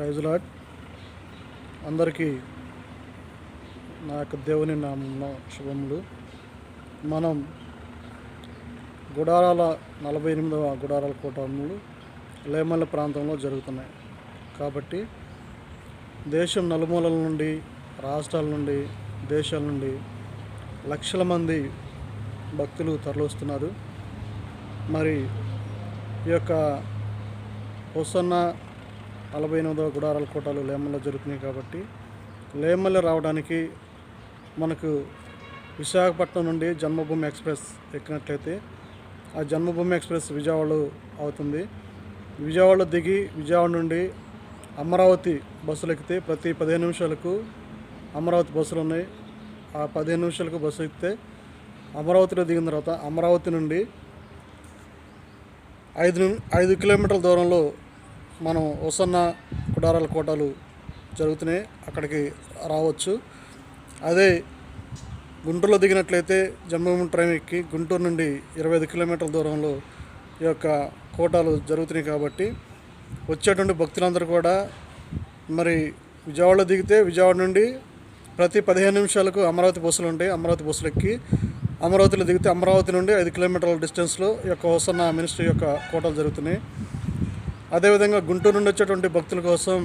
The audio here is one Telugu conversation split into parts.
Praise lord. అందరికీ నా యొక్క దేవుని నామం శుభములు. మనం గుడారాల నలభై ఎనిమిదవ గుడారాల కూటములు లేమల్ల ప్రాంతంలో జరుగుతున్నాయి. కాబట్టి దేశం నలుమూలల నుండి రాష్ట్రాల నుండి దేశాల నుండి లక్షల మంది భక్తులు తరలిస్తున్నారు మరి ఈ యొక్క హొసన్న నలభై ఎనిమిదవ గుడారాల కోటలు లేమల్లో జరుగుతున్నాయి కాబట్టి లేమల్ల రావడానికి మనకు విశాఖపట్నం నుండి జన్మభూమి ఎక్స్ప్రెస్ ఎక్కినట్లయితే ఆ జన్మభూమి ఎక్స్ప్రెస్ విజయవాడలో అవుతుంది. విజయవాడలో దిగి విజయవాడ నుండి అమరావతి బస్సులు ఎక్కితే ప్రతి పదిహేను నిమిషాలకు అమరావతి బస్సులు ఉన్నాయి. ఆ పదిహేను నిమిషాలకు బస్సు ఎక్కితే అమరావతిలో దిగిన తర్వాత అమరావతి నుండి ఐదు ఐదు కిలోమీటర్ల దూరంలో మనం ఒసన్న కుడారాల కోటలు జరుగుతున్నాయి. అక్కడికి రావచ్చు. అదే గుంటూరులో దిగినట్లయితే జన్మభూమి ట్రైన్ ఎక్కి గుంటూరు నుండి ఇరవై ఐదు కిలోమీటర్ల దూరంలో ఈ యొక్క కోటాలు జరుగుతున్నాయి కాబట్టి వచ్చేటువంటి భక్తులందరూ కూడా మరి విజయవాడలో దిగితే విజయవాడ నుండి ప్రతి పదిహేను నిమిషాలకు అమరావతి బస్సులు ఉంటాయి. అమరావతి బస్సులు ఎక్కి అమరావతిలో దిగితే అమరావతి నుండి ఐదు కిలోమీటర్ల డిస్టెన్స్లో ఈ యొక్క హోసన్న మినిస్ట్రీ యొక్క కోటలు జరుగుతున్నాయి. అదేవిధంగా గుంటూరు నుండి వచ్చేటువంటి భక్తుల కోసం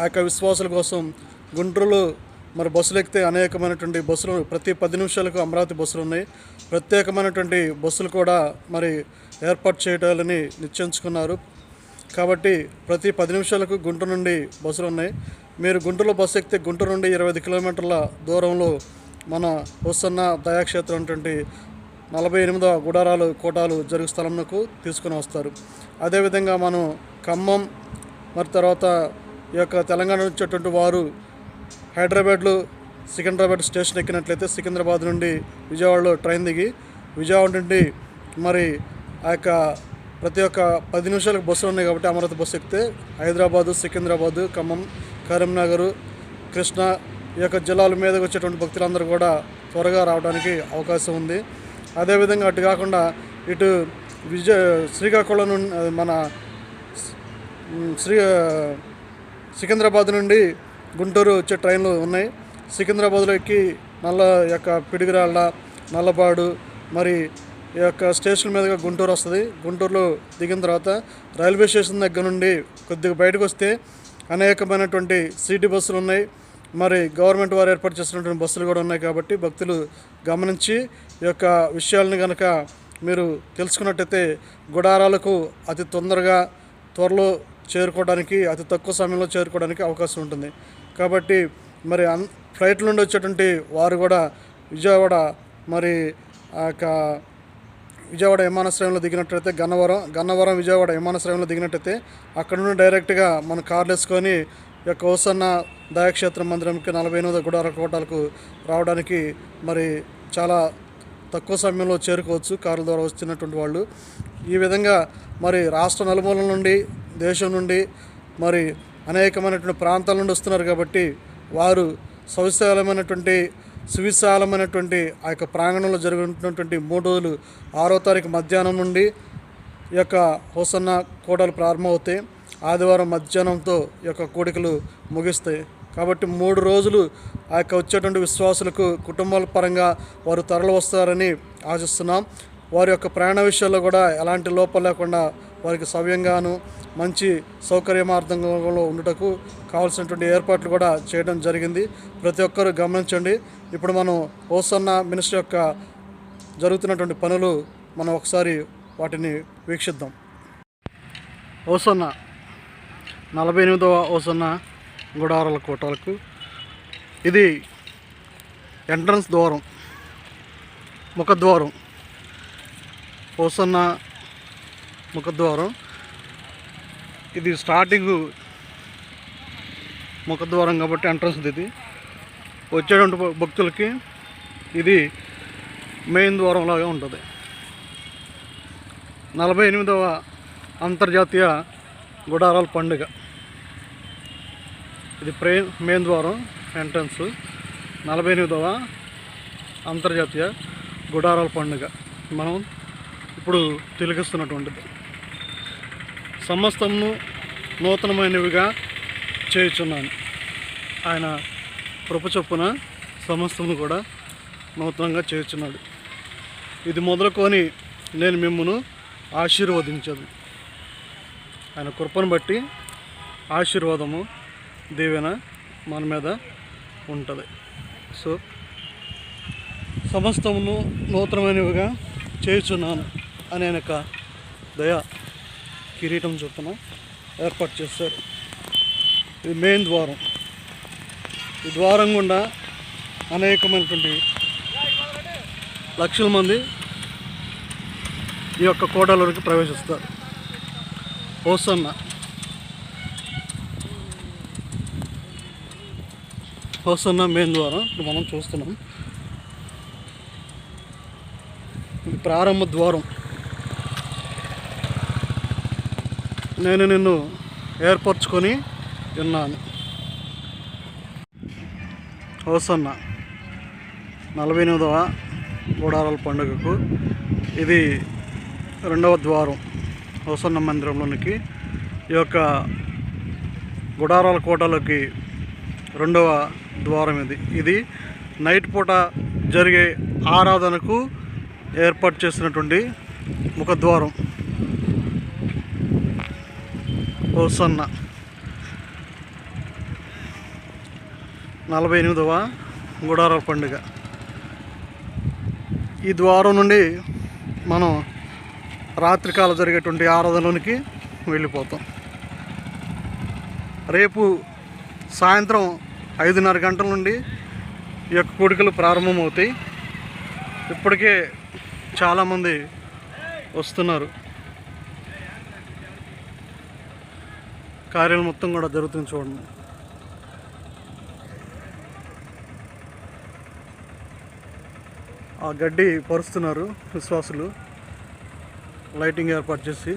ఆ యొక్క విశ్వాసుల కోసం గుంటూరులో మరి బస్సులు ఎక్కితే అనేకమైనటువంటి బస్సులు ప్రతి పది నిమిషాలకు అమరావతి బస్సులు ఉన్నాయి. ప్రత్యేకమైనటువంటి బస్సులు కూడా మరి ఏర్పాటు చేయాలని నిశ్చయించుకున్నారు. కాబట్టి ప్రతి పది నిమిషాలకు గుంటూరు నుండి బస్సులు ఉన్నాయి. మీరు గుంటూరులో బస్సు ఎక్కితే గుంటూరు నుండి ఇరవై ఐదు కిలోమీటర్ల దూరంలో మన వస్తున్న దయాక్షేత్రం అటువంటి నలభై ఎనిమిదవ గుడారాలు కోటాలు జరుగు స్థలంకు తీసుకుని వస్తారు. అదేవిధంగా మనం ఖమ్మం మరి తర్వాత ఈ యొక్క తెలంగాణ నుంచి వచ్చేటువంటి వారు హైదరాబాద్లో సికింద్రాబాద్ స్టేషన్ ఎక్కినట్లయితే సికింద్రాబాద్ నుండి విజయవాడలో ట్రైన్ దిగి విజయవాడ నుండి మరి ఆ యొక్క ప్రతి ఒక్క పది నిమిషాలకు బస్సులు ఉన్నాయి కాబట్టి అమరావతి బస్సు ఎక్కితే హైదరాబాదు సికింద్రాబాదు ఖమ్మం కరీంనగర్ కృష్ణ ఈ యొక్క జిల్లాల మీదకి వచ్చేటువంటి భక్తులందరూ కూడా త్వరగా రావడానికి అవకాశం ఉంది. అదేవిధంగా అటు కాకుండా ఇటు విజయ శ్రీకాకుళం నుండి మన శ్రీ సికింద్రాబాద్ నుండి గుంటూరు వచ్చే ట్రైన్లు ఉన్నాయి. సికింద్రాబాద్లో ఎక్కి నల్ల యొక్క పిడిగిరాళ్ళ నల్లపాడు మరి ఈ యొక్క స్టేషన్ మీదుగా గుంటూరు వస్తుంది. గుంటూరులో దిగిన తర్వాత రైల్వే స్టేషన్ దగ్గర నుండి కొద్దిగా బయటకు వస్తే అనేకమైనటువంటి సిటీ బస్సులు ఉన్నాయి. మరి గవర్నమెంట్ వారు ఏర్పాటు చేసినటువంటి బస్సులు కూడా ఉన్నాయి కాబట్టి భక్తులు గమనించి ఈ యొక్క విషయాలను కనుక మీరు తెలుసుకున్నట్టయితే గుడారాలకు అతి తొందరగా త్వరలో చేరుకోవడానికి అతి తక్కువ సమయంలో చేరుకోవడానికి అవకాశం ఉంటుంది. కాబట్టి మరి అన్ ఫ్లైట్ నుండి వచ్చేటువంటి వారు కూడా విజయవాడ మరి ఆ యొక్క విజయవాడ విమానాశ్రయంలో దిగినట్టయితే గన్నవరం గన్నవరం విజయవాడ విమానాశ్రయంలో దిగినట్టయితే అక్కడ నుండి డైరెక్ట్గా మన కార్లు వేసుకొని యొక్క ఓసన్న దయాక్షేత్ర మందిరంకి నలభై ఎనిమిది గుడార కోటలకు రావడానికి మరి చాలా తక్కువ సమయంలో చేరుకోవచ్చు కారుల ద్వారా వచ్చినటువంటి వాళ్ళు. ఈ విధంగా మరి రాష్ట్ర నలుమూలల నుండి దేశం నుండి మరి అనేకమైనటువంటి ప్రాంతాల నుండి వస్తున్నారు కాబట్టి వారు సవిశాలమైనటువంటి సువిశాలమైనటువంటి ఆ యొక్క ప్రాంగణంలో జరుగుతున్నటువంటి మూడు రోజులు ఆరో తారీఖు మధ్యాహ్నం నుండి ఈ యొక్క హోసన్న కోటలు ప్రారంభమవుతాయి. ఆదివారం మధ్యాహ్నంతో ఈ యొక్క కోడికలు ముగిస్తాయి. కాబట్టి మూడు రోజులు ఆ యొక్క వచ్చేటువంటి విశ్వాసులకు కుటుంబాల పరంగా వారు తరలి వస్తారని ఆశిస్తున్నాం. వారి యొక్క ప్రయాణ విషయాల్లో కూడా ఎలాంటి లోపం లేకుండా వారికి సవ్యంగాను మంచి సౌకర్యమార్థంలో ఉండటకు కావాల్సినటువంటి ఏర్పాట్లు కూడా చేయడం జరిగింది. ప్రతి ఒక్కరు గమనించండి. ఇప్పుడు మనం ఓసన్న మినిస్టర్ యొక్క జరుగుతున్నటువంటి పనులు మనం ఒకసారి వాటిని వీక్షిద్దాం. ఓసన్న నలభై ఎనిమిదవ వస్తున్న గుడారాల కోటలకు. ఇది ఎంట్రన్స్ ద్వారం ముఖద్వారం వస్తున్న ముఖద్వారం ఇది స్టార్టింగ్ ముఖద్వారం కాబట్టి ఎంట్రన్స్ ఇది. వచ్చేటువంటి భక్తులకి ఇది మెయిన్ ద్వారం లాగా ఉంటుంది. నలభై ఎనిమిదవ అంతర్జాతీయ గుడారాల పండుగ. ఇది ప్రే మెయిన్ ద్వారం ఎంట్రన్స్. నలభై ఎనిమిదవ అంతర్జాతీయ గుడారాల పండుగ. మనం ఇప్పుడు తిలకిస్తున్నటువంటిది. సమస్తమును నూతనమైనవిగా చేయుచున్నాను. ఆయన కృప చొప్పున కూడా నూతనంగా చేయుచున్నాడు. ఇది మొదలుకొని నేను మిమ్మను ఆశీర్వదించదు ఆయన కృపను బట్టి ఆశీర్వాదము దీవెన మన మీద ఉంటుంది. సో సమస్తమును నూతనమైనవిగా చేస్తున్నాను అనే యొక్క దయ కిరీటం చొప్పున ఏర్పాటు చేస్తారు ఇది మెయిన్ ద్వారం. ఈ ద్వారం గుండా అనేకమైనటువంటి లక్షల మంది ఈ యొక్క కోటలోకి ప్రవేశిస్తారు. హోసన్న వస్తున్న మెయిన్ ద్వారం మనం చూస్తున్నాం. ఇది ప్రారంభ ద్వారం. నేను నిన్ను ఏర్పరచుకొని ఉన్నాను. హోసన్న నలభై ఎనిమిదవ గుడారాల పండుగకు ఇది రెండవ ద్వారం హోసన్న మందిరంలోనికి. ఈ యొక్క గుడారాల కోటలోకి రెండవ ద్వారం ఇది. ఇది నైట్ పూట జరిగే ఆరాధనకు ఏర్పాటు చేసినటువంటి ముఖద్వారం హోసన్న నలభై ఎనిమిదవ గుడార పండుగ. ఈ ద్వారం నుండి మనం రాత్రికాల జరిగేటువంటి ఆరాధనలోనికి వెళ్ళిపోతాం. రేపు సాయంత్రం ఐదున్నర గంటల నుండి ఈ యొక్క కోడికలు ప్రారంభమవుతాయి. ఇప్పటికే చాలామంది వస్తున్నారు. కార్యాలు మొత్తం కూడా జరుగుతుంది చూడండి. ఆ గడ్డి పరుస్తున్నారు విశ్వాసులు. లైటింగ్ ఏర్పాటు చేసి.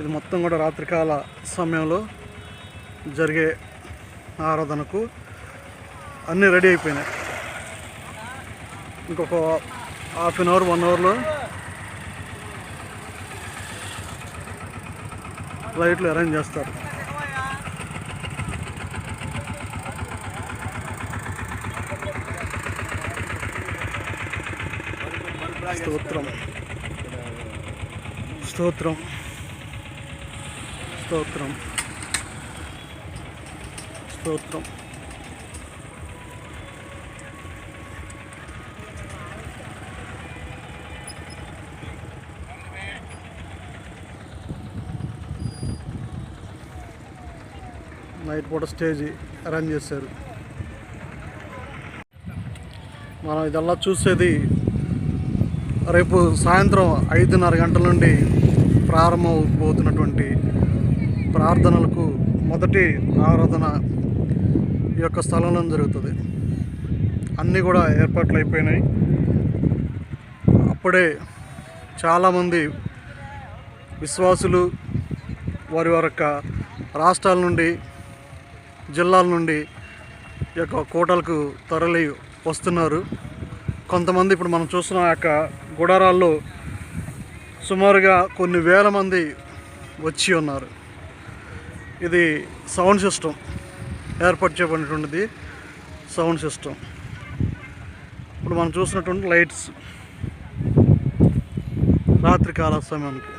ఇది మొత్తం కూడా రాత్రికాల సమయంలో జరిగే ఆరాధనకు అన్నీ రెడీ అయిపోయినాయి. ఇంకొక హాఫ్ అన్ అవర్ వన్ అవర్లో లైట్లు అరేంజ్ చేస్తారు. స్తోత్రం. స్తోత్రం. స్తోత్రం. స్తోత్రం. నైట్ పూట స్టేజ్ అరేంజ్ చేశారు. మనం ఇదల్లా చూసేది రేపు సాయంత్రం ఐదున్నర గంటల నుండి ప్రారంభమవుతున్నటువంటి ప్రార్థనలకు మొదటి ఆరాధన ఈ యొక్క స్థలంలో జరుగుతుంది. అన్నీ కూడా ఏర్పాట్లు అయిపోయినాయి. అప్పుడే చాలామంది విశ్వాసులు వారి వారి యొక్క రాష్ట్రాల నుండి జిల్లాల నుండి ఈ యొక్క కోటలకు తరలి వస్తున్నారు. కొంతమంది ఇప్పుడు మనం చూస్తున్న యొక్క గుడారాల్లో సుమారుగా కొన్ని వేల మంది వచ్చి ఉన్నారు. ఇది సౌండ్ సిస్టమ్ ఏర్పాటు చేయబడినటువంటిది సౌండ్ సిస్టమ్. ఇప్పుడు మనం చూసినటువంటి లైట్స్ రాత్రి కాల సమయానికి.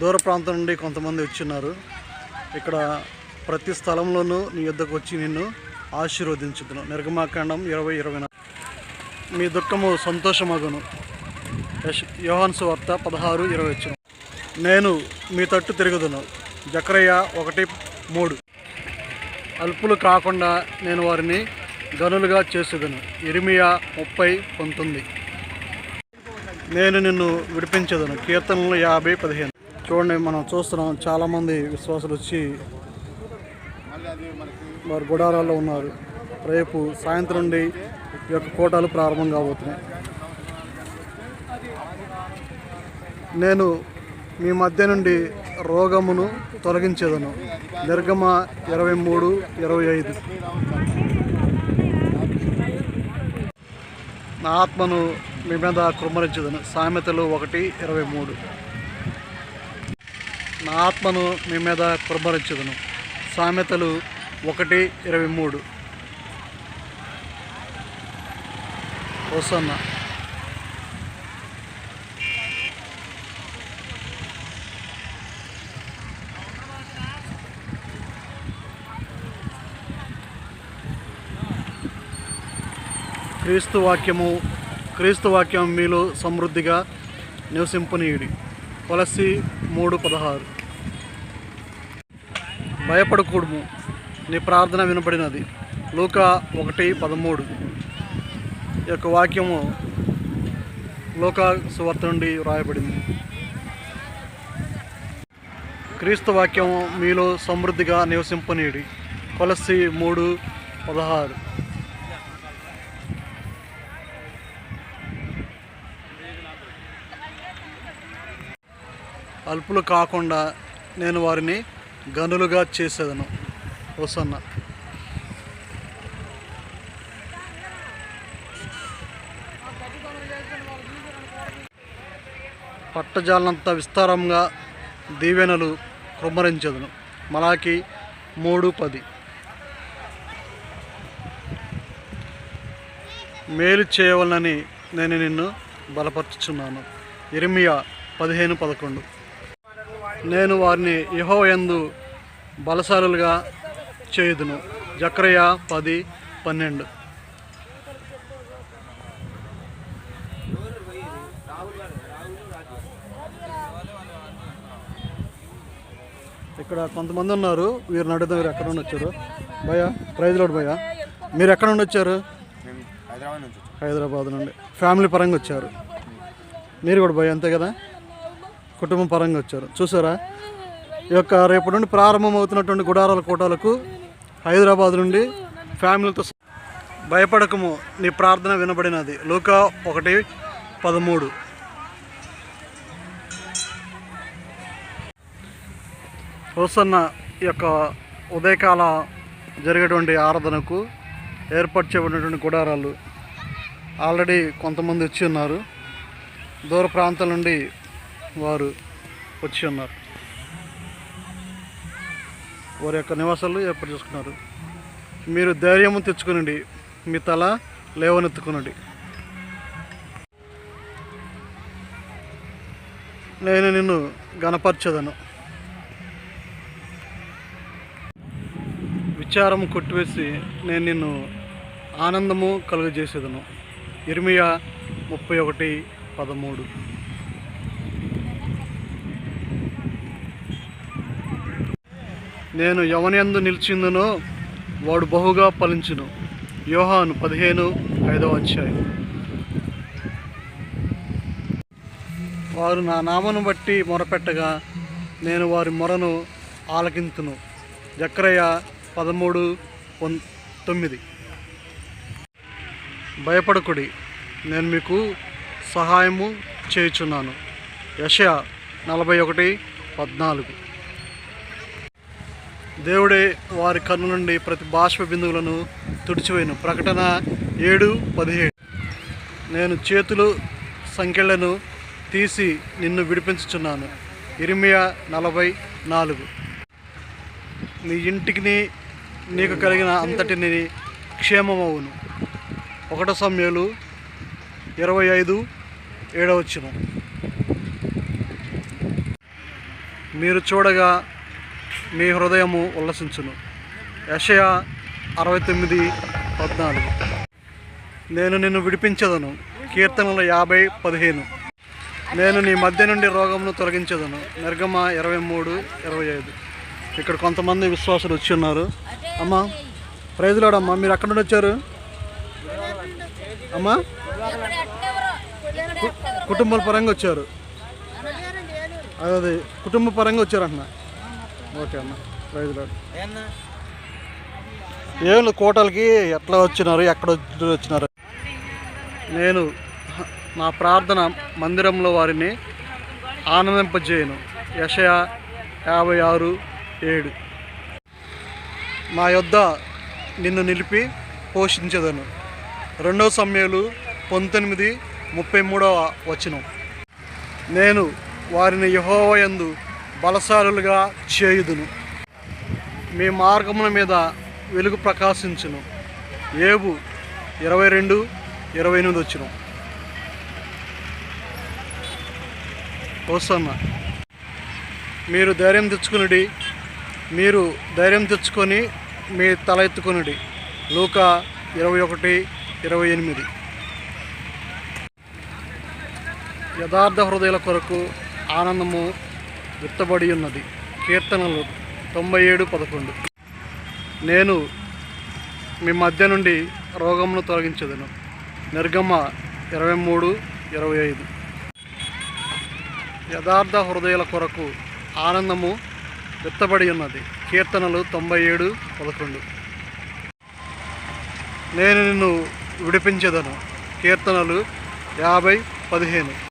దూర ప్రాంతం నుండి కొంతమంది వచ్చిన్నారు. ఇక్కడ ప్రతి స్థలంలోనూ నీ యొద్దకు వచ్చి నిన్ను ఆశీర్వదించుదును. నిర్గమాకాండం ఇరవై ఇరవై నాలుగు. మీ దుఃఖము సంతోషమగును. యశ్ వార్త పదహారు ఇరవై వచ్చిన. నేను మీ తట్టు తిరుగుదును. జక్రయ్య ఒకటి మూడు. అల్పులు కాకుండా నేను వారిని గనులుగా చేసేదను. ఇరిమియా ముప్పై పంతొమ్మిది. నేను నిన్ను విడిపించదను. కీర్తనలు యాభై పదిహేను. చూడండి మనం చూస్తున్నాం చాలామంది విశ్వాసులు వచ్చి వారు గుడారాల్లో ఉన్నారు. రేపు సాయంత్రం నుండి ఈ యొక్క కోటాలు ప్రారంభం కాబోతున్నాయి. నేను మీ మధ్య నుండి రోగమును తొలగించేదను. నిర్గమ ఇరవై మూడు ఇరవై ఐదు. నా ఆత్మను మీ మీద కుమ్మరించదను. సామెతలు ఒకటి ఇరవై మూడు. నా ఆత్మను మీ మీద కుమ్మరించదను. సామెతలు ఒకటి ఇరవై మూడు. వస్తున్నా క్రీస్తు వాక్యము క్రీస్తు వాక్యం మీలో సమృద్ధిగా నివసింపనీయుడి. కొలసి మూడు పదహారు. భయపడకూడము నీ ప్రార్థన వినబడినది. లూక ఒకటి పదమూడు. ఈ యొక్క వాక్యము లోక సువార్త నుండి వ్రాయబడింది. క్రీస్తు వాక్యం మీలో సమృద్ధిగా నివసింపనీయుడి. కొలసి మూడు పదహారు. అల్పులు కాకుండా నేను వారిని గనులుగా చేసేదను. వసన్న పట్టజాలంత విస్తారంగా దీవెనలు కృమ్మరించదును. మలాకి మూడు పది. మేలు చేయవలనని నేను నిన్ను బలపరుచున్నాను ఇరిమియా పదిహేను పదకొండు. నేను వారిని యెహోవాయందు బలశాలులుగా చేయుదును. జక్రయ పది పన్నెండు. ఇక్కడ కొంతమంది ఉన్నారు. వీరు నడుద్దాం మీరు ఎక్కడ నుండి వచ్చారు? భయ ప్రైజ్ లోడ్ భయ మీరు ఎక్కడ నుండి వచ్చారు? హైదరాబాద్ నుండి. ఫ్యామిలీ పరంగా వచ్చారు. మీరు కూడా భయ అంతే కదా? కుటుంబం పరంగా వచ్చారు. చూసారా? ఈ యొక్క రేపటి నుండి ప్రారంభమవుతున్నటువంటి గుడారాల కోటలకు హైదరాబాద్ నుండి ఫ్యామిలీతో భయపడకము. నీ ప్రార్థన వినబడినది. లూకా ఒకటి పదమూడు. హోసన్న ఈ యొక్క ఉదయకాల జరిగేటువంటి ఆరాధనకు ఏర్పాటు చేయబడినటువంటి గుడారాలు ఆల్రెడీ కొంతమంది వచ్చి ఉన్నారు. దూర ప్రాంతాల నుండి వారు వచ్చి ఉన్నారు. వారి యొక్క నివాసాలు ఏర్పాటు చేసుకున్నారు. మీరు ధైర్యము తెచ్చుకునండి. మీ తల లేవనెత్తుకునండి. నేను నిన్ను గణపరచదను విచారము కొట్టివేసి నేను నిన్ను ఆనందము కలుగజేసేదను. ఇర్మియా ముప్పై ఒకటి పదమూడు. నేను ఎవనియందు నిలిచిందునో వాడు బహుగా ఫలించును. యోహాను పదిహేను ఐదవ అధ్యాయం. వారు నా నామను బట్టి మొరపెట్టగా నేను వారి మొరను ఆలకింతును. జక్రయ్య పదమూడు తొమ్మిది. భయపడకుడి నేను మీకు సహాయము చేయుచున్నాను. యషయా నలభై ఒకటి పద్నాలుగు. దేవుడే వారి కన్ను నుండి ప్రతి బాష్ప బిందువులను తుడిచివేయను. ప్రకటన ఏడు పదిహేడు. నేను చేతులు సంఖ్యలను తీసి నిన్ను విడిపించుచున్నాను. ఇరిమియా నలభై నాలుగు. నీ ఇంటికి నీకు కలిగిన అంతటిని క్షేమమవును. ఒకటో సమయాలు ఇరవై ఐదు ఏడవచ్చును మీరు చూడగా మీ హృదయము ఉల్లసించును. యషయ అరవై తొమ్మిది పద్నాలుగు. నేను నిన్ను విడిపించదను. కీర్తనలు యాభై పదిహేను. నేను నీ మధ్య నుండి రోగమును తొలగించదను. నిర్గమ ఇరవై మూడు ఇరవై ఐదు. ఇక్కడ కొంతమంది విశ్వాసులు వచ్చి ఉన్నారు. అమ్మా ప్రైజులాడమ్మా మీరు అక్కడ నుండి వచ్చారు? అమ్మా కుటుంబాల పరంగా వచ్చారు. అదే కుటుంబ పరంగా వచ్చారు అన్న ఓకే అన్న. ప్రైజ్లాడు ఏం కోటలకి ఎట్లా వచ్చినారు ఎక్కడ వచ్చి- వచ్చినారు? నేను నా ప్రార్థన మందిరంలో వారిని ఆనందింపజేయను. యషయ యాభై ఆరు ఏడు. నా యొద్ద నిన్ను నిలిపి పోషించదను. రెండవ సమయాలు పంతొమ్మిది ముప్పై మూడవ వచనం. నేను వారిని యహోవయందు బలసారులుగా చేయుదును. మీ మార్గముల మీద వెలుగు ప్రకాశించును. ఏబు ఇరవై రెండు ఇరవై ఎనిమిది వచ్చిన. వస్తున్న మీరు ధైర్యం తెచ్చుకునుడి. మీరు ధైర్యం తెచ్చుకొని మీ తల ఎత్తుకొనుడి. లూక ఇరవై ఒకటి ఇరవై ఎనిమిది. యథార్థ హృదయాల కొరకు ఆనందము విత్తబడి ఉన్నది. కీర్తనలు తొంభై ఏడు పదకొండు. నేను మీ మధ్య నుండి రోగమును తొలగించదను. నిర్గమ ఇరవై మూడు ఇరవై ఐదు. యథార్థ హృదయాల కొరకు ఆనందము విత్తబడి ఉన్నది. కీర్తనలు తొంభై ఏడు పదకొండు. నేను నిన్ను విడిపించదను. కీర్తనలు యాభై పదిహేను.